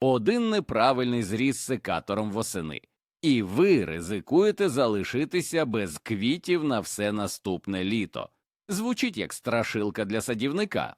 один неправильний зріз секатором восени, і ви ризикуєте залишитися без квітів на все наступне літо. Звучить як страшилка для садівника.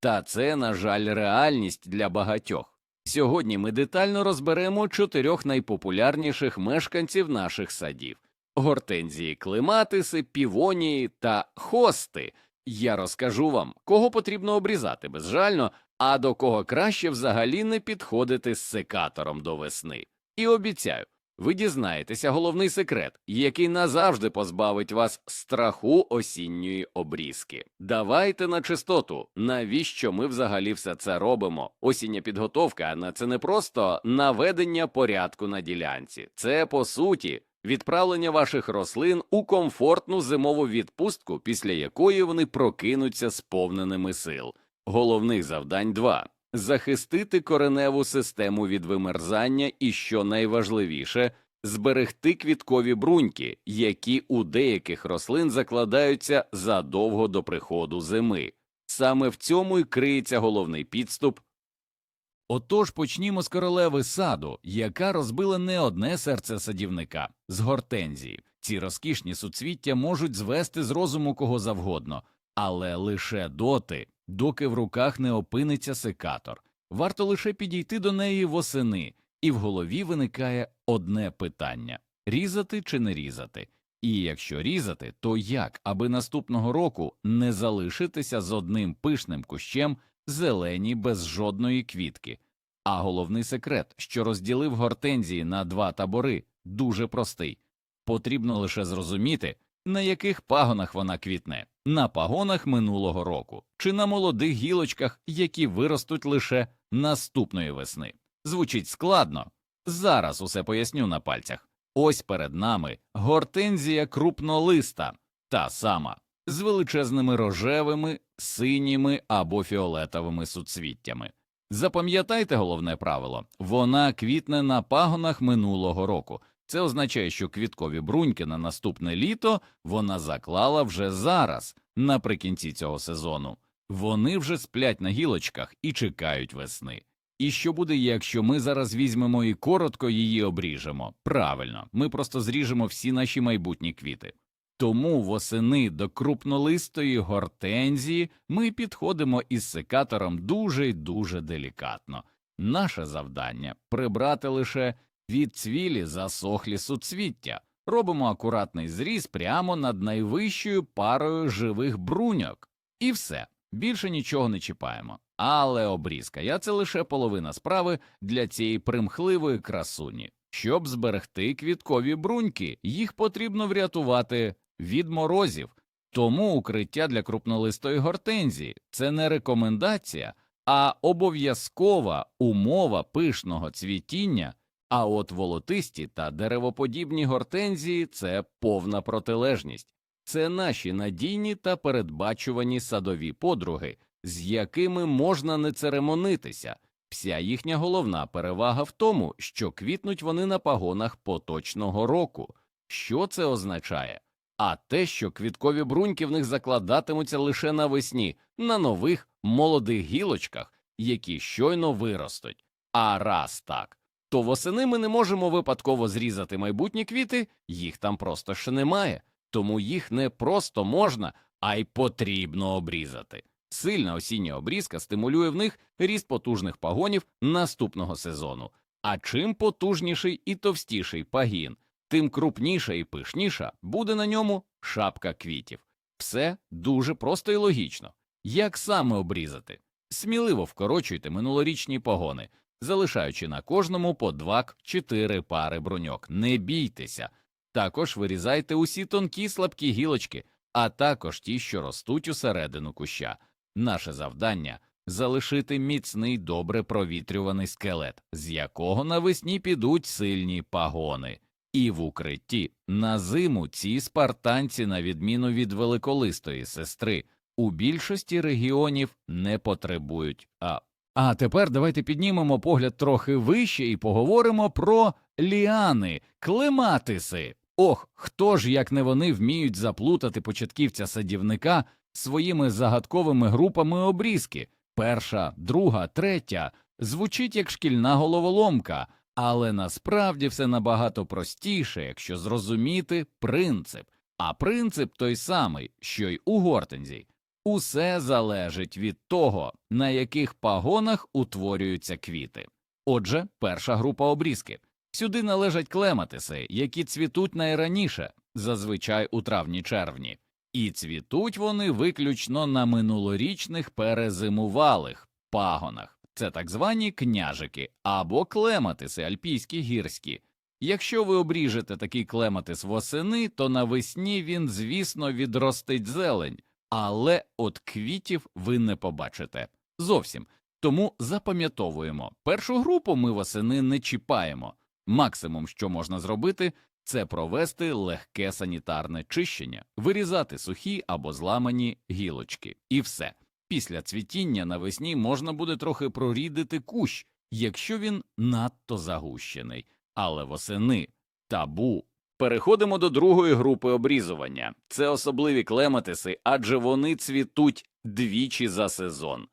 Та це, на жаль, реальність для багатьох. Сьогодні ми детально розберемо чотирьох найпопулярніших мешканців наших садів гортензії, клематиси, півонії та хости. Я розкажу вам, кого потрібно обрізати безжально, а до кого краще взагалі не підходити з секатором до весни. І обіцяю, ви дізнаєтеся головний секрет, який назавжди позбавить вас страху осінньої обрізки. Давайте на чистоту, навіщо ми взагалі все це робимо? Осіння підготовка на це не просто наведення порядку на ділянці, це по суті. Відправлення ваших рослин у комфортну зимову відпустку, після якої вони прокинуться сповненими сил. Головних завдань 2. захистити кореневу систему від вимерзання і, що найважливіше, зберегти квіткові бруньки, які у деяких рослин закладаються задовго до приходу зими. Саме в цьому й криється головний підступ. Отож почнімо з королеви саду, яка розбила не одне серце садівника з гортензії. Ці розкішні суцвіття можуть звести з розуму кого завгодно, але лише доти, доки в руках не опиниться секатор. Варто лише підійти до неї восени, і в голові виникає одне питання різати чи не різати. І якщо різати, то як, аби наступного року не залишитися з одним пишним кущем зелені без жодної квітки. А головний секрет, що розділив гортензії на два табори, дуже простий. Потрібно лише зрозуміти, на яких пагонах вона квітне на пагонах минулого року чи на молодих гілочках, які виростуть лише наступної весни. Звучить складно. Зараз усе поясню на пальцях. Ось перед нами гортензія крупнолиста, та сама, з величезними рожевими, синіми або фіолетовими суцвіттями. Запам'ятайте головне правило вона квітне на пагонах минулого року. Це означає, що квіткові бруньки на наступне літо вона заклала вже зараз, наприкінці цього сезону. Вони вже сплять на гілочках і чекають весни. І що буде, якщо ми зараз візьмемо і коротко її обріжемо? Правильно, ми просто зріжемо всі наші майбутні квіти. Тому восени до крупнолистої гортензії ми підходимо із секатором дуже й дуже делікатно. Наше завдання прибрати лише від цвілі засохлі суцвіття, робимо акуратний зріз прямо над найвищою парою живих бруньок. І все, більше нічого не чіпаємо. Але обрізка я це лише половина справи для цієї примхливої красуні. Щоб зберегти квіткові бруньки, їх потрібно врятувати від морозів. Тому укриття для крупнолистої гортензії це не рекомендація, а обов'язкова умова пишного цвітіння. А от волотисті та деревоподібні гортензії це повна протилежність, це наші надійні та передбачувані садові подруги, з якими можна не церемонитися. Вся їхня головна перевага в тому, що квітнуть вони на пагонах поточного року. Що це означає? А те, що квіткові бруньки в них закладатимуться лише навесні, на нових молодих гілочках, які щойно виростуть. А раз так, то восени ми не можемо випадково зрізати майбутні квіти, їх там просто ще немає, тому їх не просто можна, а й потрібно обрізати. Сильна осіння обрізка стимулює в них ріст потужних пагонів наступного сезону. А чим потужніший і товстіший пагін, тим крупніша і пишніша буде на ньому шапка квітів. Все дуже просто і логічно. Як саме обрізати? Сміливо вкорочуйте минулорічні погони, залишаючи на кожному по 2-4 пари броньок. Не бійтеся. Також вирізайте усі тонкі слабкі гілочки, а також ті, що ростуть усередину куща. Наше завдання залишити міцний добре провітрюваний скелет, з якого навесні підуть сильні пагони. І в укритті на зиму ці спартанці, на відміну від великолистої сестри, у більшості регіонів не потребують. А а тепер давайте піднімемо погляд трохи вище і поговоримо про ліани, клематиси. Ох, хто ж, як не вони, вміють заплутати початківця садівника своїми загадковими групами обрізки перша, друга, третя, Звучить як шкільна головоломка, але насправді все набагато простіше, якщо зрозуміти принцип. А принцип той самий, що й у гортензій. Усе залежить від того, на яких пагонах утворюються квіти. Отже, перша група обрізки. Сюди належать клематиси, які цвітуть найраніше, зазвичай у травні-червні, і цвітуть вони виключно на минулорічних перезимувалих пагонах. Це так звані княжики або клематиси альпійські гірські. Якщо ви обріжете такий клематис восени, то навесні він, звісно, відростить зелень, але от квітів ви не побачите зовсім. Тому запам'ятовуємо першу групу ми восени не чіпаємо. Максимум, що можна зробити, це провести легке санітарне чищення, вирізати сухі або зламані гілочки, і все. Після цвітіння навесні можна буде трохи прорідити кущ, якщо він надто загущений, але восени табу. Переходимо до другої групи обрізування. Це особливі клематиси, адже вони цвітуть двічі за сезон.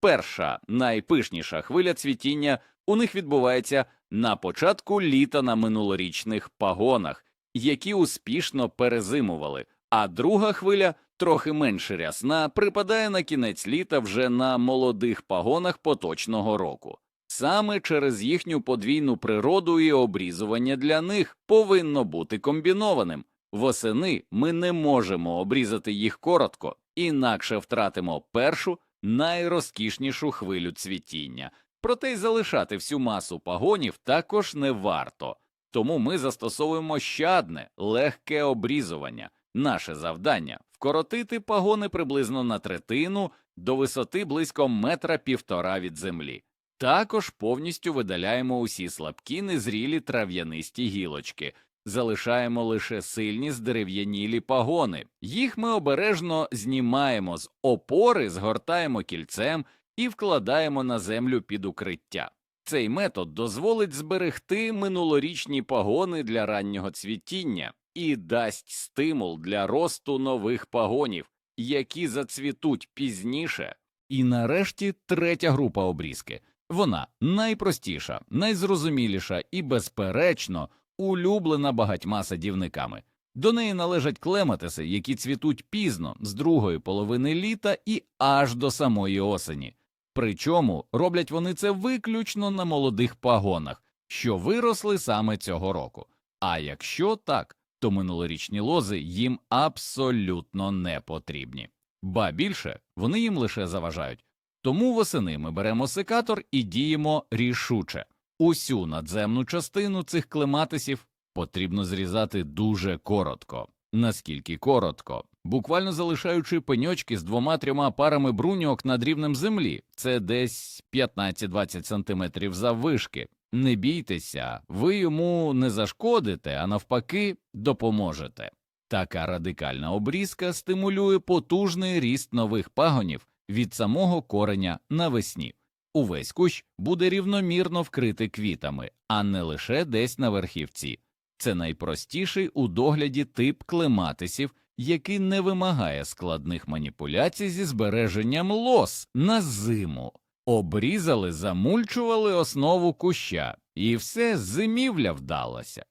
Перша найпишніша хвиля цвітіння у них відбувається на початку літа на минулорічних пагонах, які успішно перезимували, а друга хвиля, трохи менш рясна, припадає на кінець літа вже на молодих пагонах поточного року. Саме через їхню подвійну природу і обрізування для них повинно бути комбінованим. Восени ми не можемо обрізати їх коротко, інакше втратимо першу найрозкішнішу хвилю цвітіння. Проте й залишати всю масу пагонів також не варто, тому ми застосовуємо щадне, легке обрізування. Наше завдання вкоротити пагони приблизно на третину до висоти близько метра півтора від землі. Також повністю видаляємо усі слабкі незрілі трав'янисті гілочки, залишаємо лише сильні здерев'янілі пагони. Їх ми обережно знімаємо з опори, згортаємо кільцем і вкладаємо на землю під укриття. Цей метод дозволить зберегти минулорічні пагони для раннього цвітіння і дасть стимул для росту нових пагонів, які зацвітуть пізніше. І нарешті третя група обрізки. Вона найпростіша, найзрозуміліша і, безперечно, улюблена багатьма садівниками. До неї належать клематиси, які цвітуть пізно з другої половини літа і аж до самої осені. Причому роблять вони це виключно на молодих пагонах, що виросли саме цього року. А якщо так, то минулорічні лози їм абсолютно не потрібні, ба більше вони їм лише заважають. Тому восени ми беремо секатор і діємо рішуче. Усю надземну частину цих клематисів потрібно зрізати дуже коротко. Наскільки коротко, буквально залишаючи пеньочки з двома-трьома парами бруньок над рівнем землі, це десь 15-20 сантиметрів заввишки. Не бійтеся, ви йому не зашкодите, а навпаки, допоможете. Така радикальна обрізка стимулює потужний ріст нових пагонів від самого кореня навесні. Увесь кущ буде рівномірно вкритий квітами, а не лише десь на верхівці. Це найпростіший у догляді тип клематисів, який не вимагає складних маніпуляцій зі збереженням лос на зиму. Обрізали, замульчували основу куща, і все зимівля вдалося.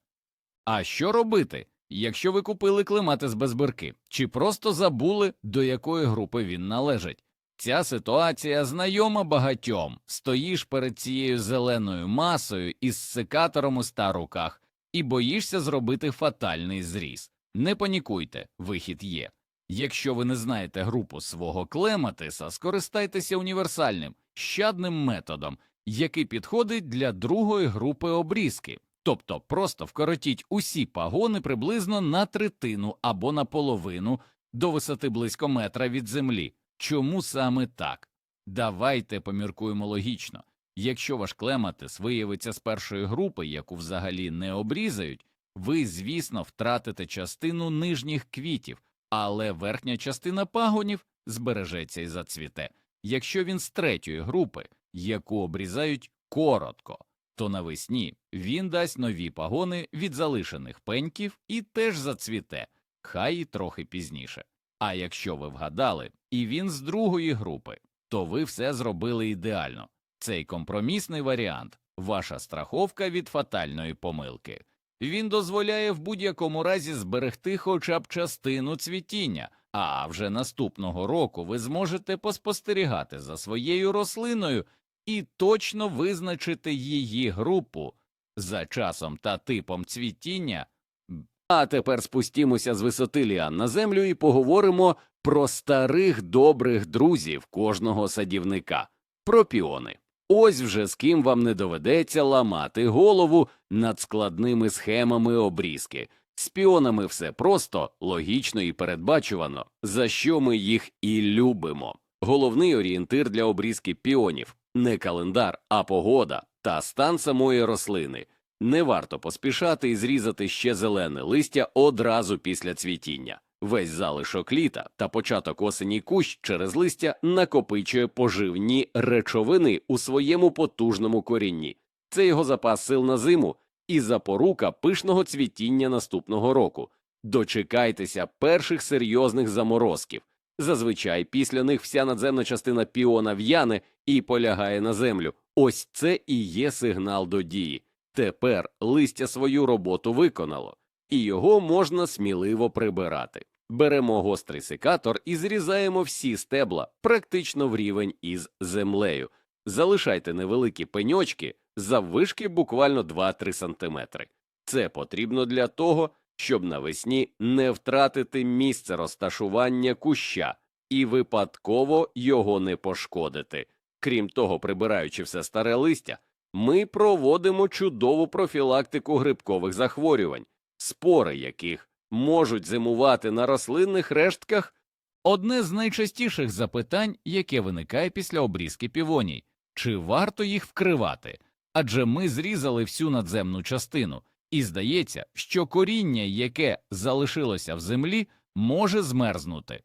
А що робити, якщо ви купили клематис без бирки, чи просто забули, до якої групи він належить? Ця ситуація знайома багатьом. Стоїш перед цією зеленою масою із секатором у ста руках і боїшся зробити фатальний зріз. Не панікуйте, вихід є. Якщо ви не знаєте групу свого клематиса, скористайтеся універсальним щадним методом, який підходить для другої групи обрізки, тобто просто вкоротіть усі пагони приблизно на третину або на половину до висоти близько метра від землі. Чому саме так? Давайте поміркуємо логічно. Якщо ваш клематис виявиться з першої групи, яку взагалі не обрізають, ви, звісно, втратите частину нижніх квітів, але верхня частина пагонів збережеться і зацвіте. Якщо він з третьої групи, яку обрізають коротко, то навесні він дасть нові пагони від залишених пеньків і теж зацвіте, хай і трохи пізніше. А якщо ви вгадали, і він з другої групи, то ви все зробили ідеально. Цей компромісний варіант ваша страховка від фатальної помилки. Він дозволяє в будь-якому разі зберегти хоча б частину цвітіння, а вже наступного року ви зможете поспостерігати за своєю рослиною і точно визначити її групу за часом та типом цвітіння. А тепер спустімося з висоти ліан на землю і поговоримо про старих добрих друзів кожного садівника, про піони. Ось вже з ким вам не доведеться ламати голову над складними схемами обрізки. З піонами все просто, логічно і передбачувано, за що ми їх і любимо. Головний орієнтир для обрізки піонів не календар, а погода та стан самої рослини. Не варто поспішати і зрізати ще зелене листя одразу після цвітіння. Весь залишок літа та початок осені кущ через листя накопичує поживні речовини у своєму потужному корінні. Це його запас сил на зиму і запорука пишного цвітіння наступного року. Дочекайтеся перших серйозних заморозків. Зазвичай після них вся надземна частина піона в'яне і полягає на землю. Ось це і є сигнал до дії. Тепер листя свою роботу виконало, і його можна сміливо прибирати. Беремо гострий секатор і зрізаємо всі стебла практично в рівень із землею. Залишайте невеликі пеньочки заввишки буквально 2-3 см. Це потрібно для того, щоб навесні не втратити місце розташування куща і випадково його не пошкодити. Крім того, прибираючи все старе листя, ми проводимо чудову профілактику грибкових захворювань, спори яких можуть зимувати на рослинних рештках. Одне з найчастіших запитань, яке виникає після обрізки півоній, чи варто їх вкривати? Адже ми зрізали всю надземну частину, і здається, що коріння, яке залишилося в землі, може змерзнути.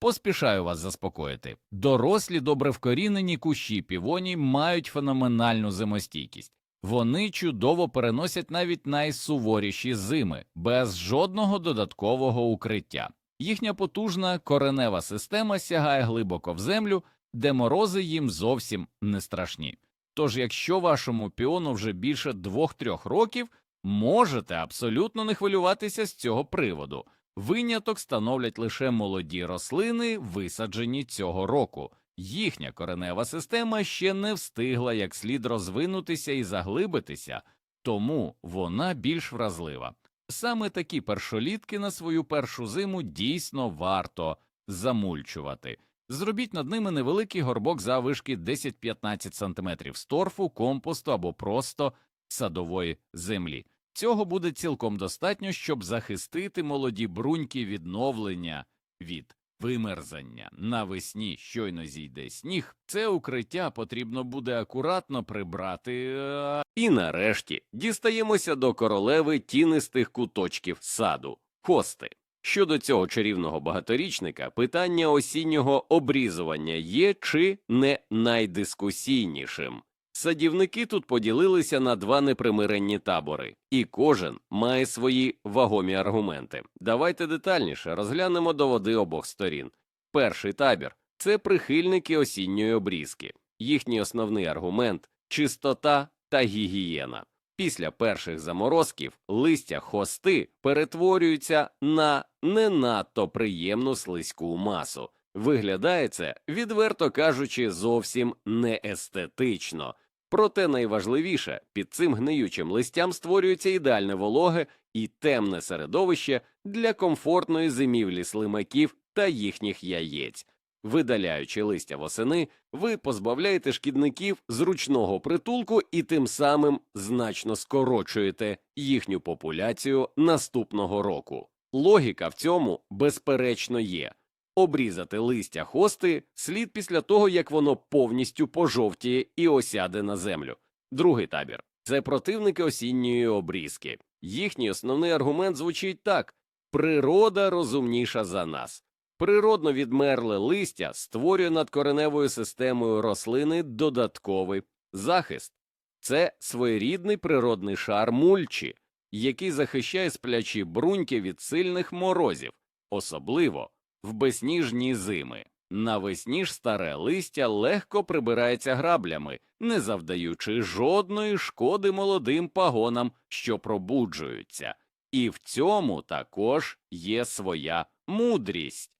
Поспішаю вас заспокоїти. Дорослі добре вкорінені кущі півоній мають феноменальну зимостійкість. Вони чудово переносять навіть найсуворіші зими без жодного додаткового укриття. Їхня потужна коренева система сягає глибоко в землю, де морози їм зовсім не страшні. Тож, якщо вашому піону вже більше двох-трьох років, можете абсолютно не хвилюватися з цього приводу. Виняток становлять лише молоді рослини, висаджені цього року. Їхня коренева система ще не встигла як слід розвинутися і заглибитися, тому вона більш вразлива. Саме такі першолітки на свою першу зиму дійсно варто замульчувати. Зробіть над ними невеликий горбок заввишки 10-15 см з торфу, компосту або просто садової землі. Цього буде цілком достатньо, щоб захистити молоді бруньки відновлення від вимерзання. Навесні щойно зійде сніг, це укриття потрібно буде акуратно прибрати. е, І нарешті дістаємося до королеви тінистих куточків саду хости. Щодо цього чарівного багаторічника, питання осіннього обрізування є чи не найдискусійнішим. Садівники тут поділилися на два непримиренні табори, і кожен має свої вагомі аргументи. Давайте детальніше розглянемо доводи обох сторін. Перший табір це прихильники осінньої обрізки. Їхній основний аргумент чистота та гігієна. Після перших заморозків листя хости перетворюються на не надто приємну слизьку масу. Виглядає це, відверто кажучи, зовсім не естетично. Проте найважливіше під цим гниючим листям створюється ідеальне вологе і темне середовище для комфортної зимівлі слимаків та їхніх яєць. Видаляючи листя восени, ви позбавляєте шкідників зручного притулку і тим самим значно скорочуєте їхню популяцію наступного року. Логіка в цьому, безперечно, є. Обрізати листя хости слід після того, як воно повністю пожовтіє і осяде на землю. Другий табір це противники осінньої обрізки. Їхній основний аргумент звучить так: природа розумніша за нас. Природно відмерле листя створює над кореневою системою рослини додатковий захист. Це своєрідний природний шар мульчі, який захищає сплячі бруньки від сильних морозів, особливо в безсніжні зими. Навесні ж старе листя легко прибирається граблями, не завдаючи жодної шкоди молодим пагонам, що пробуджуються, і в цьому також є своя мудрість.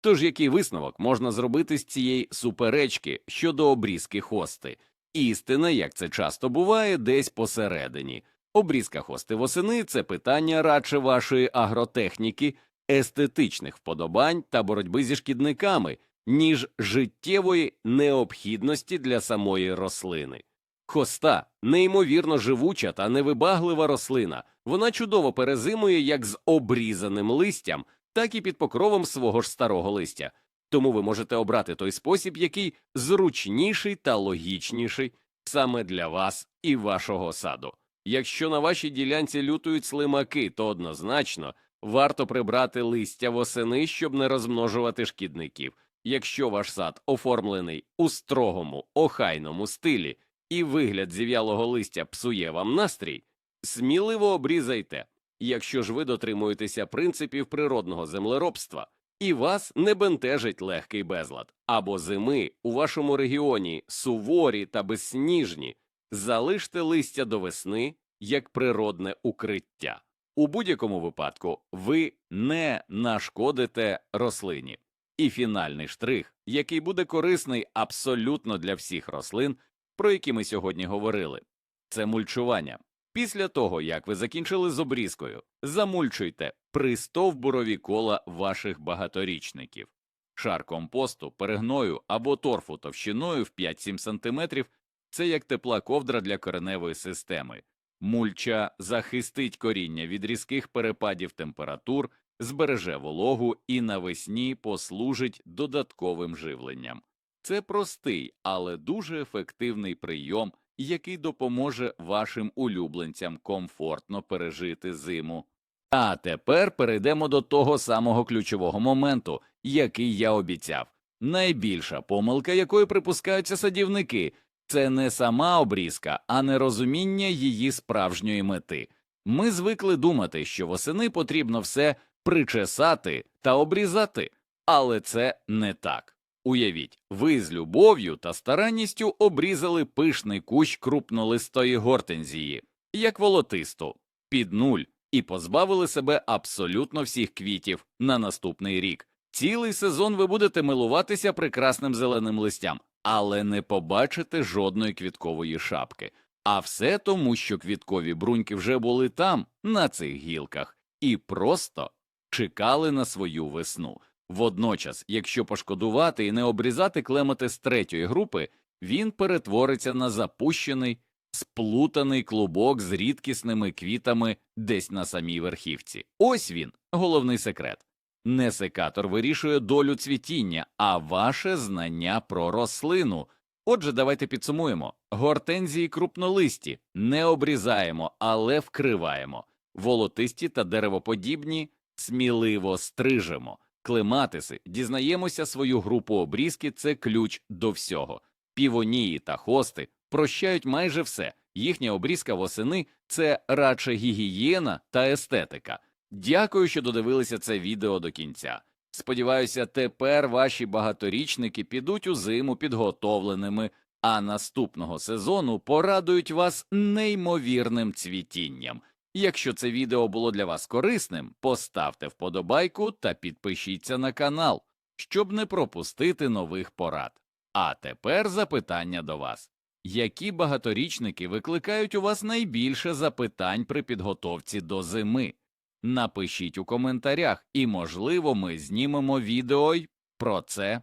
Тож який висновок можна зробити з цієї суперечки щодо обрізки хости? Істина, як це часто буває, десь посередині. Обрізка хости восени це питання радше вашої агротехніки, естетичних вподобань та боротьби зі шкідниками, ніж життєвої необхідності для самої рослини. Хоста неймовірно живуча та невибаглива рослина. Вона чудово перезимує як з обрізаним листям, так і під покровом свого ж старого листя. Тому ви можете обрати той спосіб, який зручніший та логічніший саме для вас і вашого саду. Якщо на вашій ділянці лютують слимаки, то однозначно варто прибрати листя восени, щоб не розмножувати шкідників. Якщо ваш сад оформлений у строгому, охайному стилі і вигляд зів'ялого листя псує вам настрій, сміливо обрізайте. Якщо ж ви дотримуєтеся принципів природного землеробства і вас не бентежить легкий безлад, або зими у вашому регіоні суворі та безсніжні, залиште листя до весни як природне укриття. У будь-якому випадку ви не нашкодите рослині. І фінальний штрих, який буде корисний абсолютно для всіх рослин, про які ми сьогодні говорили, це мульчування. Після того, як ви закінчили з обрізкою, замульчуйте пристовбурові кола ваших багаторічників. Шар компосту, перегною або торфу товщиною в 5-7 см – це як тепла ковдра для кореневої системи. Мульча захистить коріння від різких перепадів температур, збереже вологу і навесні послужить додатковим живленням. Це простий, але дуже ефективний прийом, який допоможе вашим улюбленцям комфортно пережити зиму. А тепер перейдемо до того самого ключового моменту, який я обіцяв. Найбільша помилка, якої припускаються садівники, це не сама обрізка, а нерозуміння її справжньої мети. Ми звикли думати, що восени потрібно все причесати та обрізати, але це не так. Уявіть, ви з любов'ю та старанністю обрізали пишний кущ крупнолистої гортензії, як волотисту, під нуль, і позбавили себе абсолютно всіх квітів на наступний рік. Цілий сезон ви будете милуватися прекрасним зеленим листям, але не побачите жодної квіткової шапки. А все тому, що квіткові бруньки вже були там, на цих гілках, і просто чекали на свою весну. Водночас, якщо пошкодувати і не обрізати клемати з третьої групи, він перетвориться на запущений, сплутаний клубок з рідкісними квітами десь на самій верхівці. Ось він, головний секрет. Не секатор вирішує долю цвітіння, а ваше знання про рослину. Отже, давайте підсумуємо: гортензії крупнолисті не обрізаємо, але вкриваємо, волотисті та деревоподібні сміливо стрижемо. Клематиси дізнаємося свою групу обрізки, це ключ до всього. Півонії та хости прощають майже все. Їхня обрізка восени це радше гігієна та естетика. Дякую, що додивилися це відео до кінця. Сподіваюся, тепер ваші багаторічники підуть у зиму підготовленими, а наступного сезону порадують вас неймовірним цвітінням. Якщо це відео було для вас корисним, поставте вподобайку та підпишіться на канал, щоб не пропустити нових порад. А тепер запитання до вас. Які багаторічники викликають у вас найбільше запитань при підготовці до зими? Напишіть у коментарях, і, можливо, ми знімемо відео й про це